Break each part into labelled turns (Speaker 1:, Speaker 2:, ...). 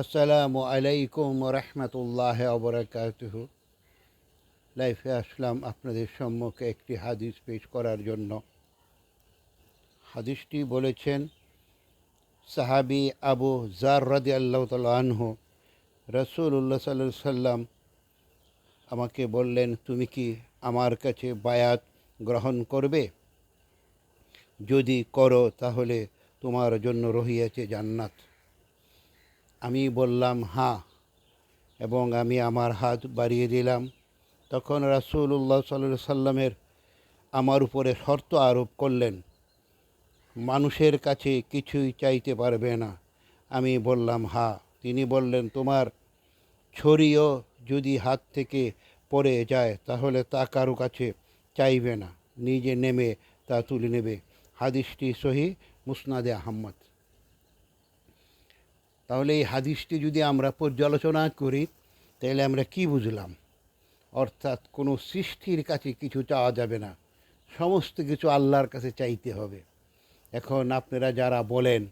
Speaker 1: আসসালামু আলাইকুম রহমতুল্লাহ অবরাকাতুহ লাইফে আসলাম আপনাদের সম্মুখে একটি হাদিস পেশ করার জন্য। হাদিসটি বলেছেন, সাহাবি আবু জার রাদি আল্লাহ আনহু রসুল্লাহ সাল্লাহ সাল্লাম আমাকে বললেন, তুমি কি আমার কাছে বায়াত গ্রহণ করবে? যদি করো তাহলে তোমার জন্য রহিয়াছে জান্নাত। আমি বললাম হ্যাঁ এবং আমি আমার হাত বাড়িয়ে দিলাম। তখন রাসূলুল্লাহ সাল্লাহ সাল্লামের আমার উপরে শর্ত আরোপ করলেন, মানুষের কাছে কিছুই চাইতে পারবে না। আমি বললাম হ্যাঁ তিনি বললেন, তোমার ছড়িও যদি হাত থেকে পড়ে যায়, তাহলে তা কারও কাছে চাইবে না। নিজে নেমে তা তুলে নেবে। হাদিসটি সহি মুসনাদে আহম্মদ তাহলে এই হাদিসটি যদি আমরা পর্যালোচনা করি, তাহলে আমরা কি বুঝলাম? অর্থাৎ কোনো সৃষ্টির কাছে কিছু চাওয়া যাবে না। সমস্ত কিছু আল্লাহর কাছে চাইতে হবে। এখন আপনারা যারা বলেন,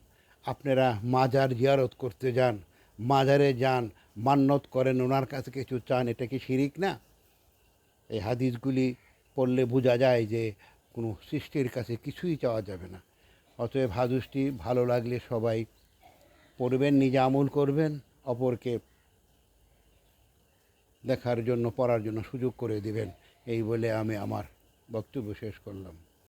Speaker 1: আপনারা মাজার জিয়ারত করতে যান, মাজারে যান মান্যত করেন, ওনার কাছে কিছু চান, এটা কি শিরিক না? এই হাদিসগুলি পড়লে বোঝা যায় যে কোনো সৃষ্টির কাছে কিছুই চাওয়া যাবে না। অতএব হাদিসটি ভালো লাগলে সবাই পড়বেন, নিজে আমল করবেন, অপরকে দেখার জন্য, পড়ার জন্য সুযোগ করে দিবেন। এই বলে আমি আমার বক্তব্য শেষ করলাম।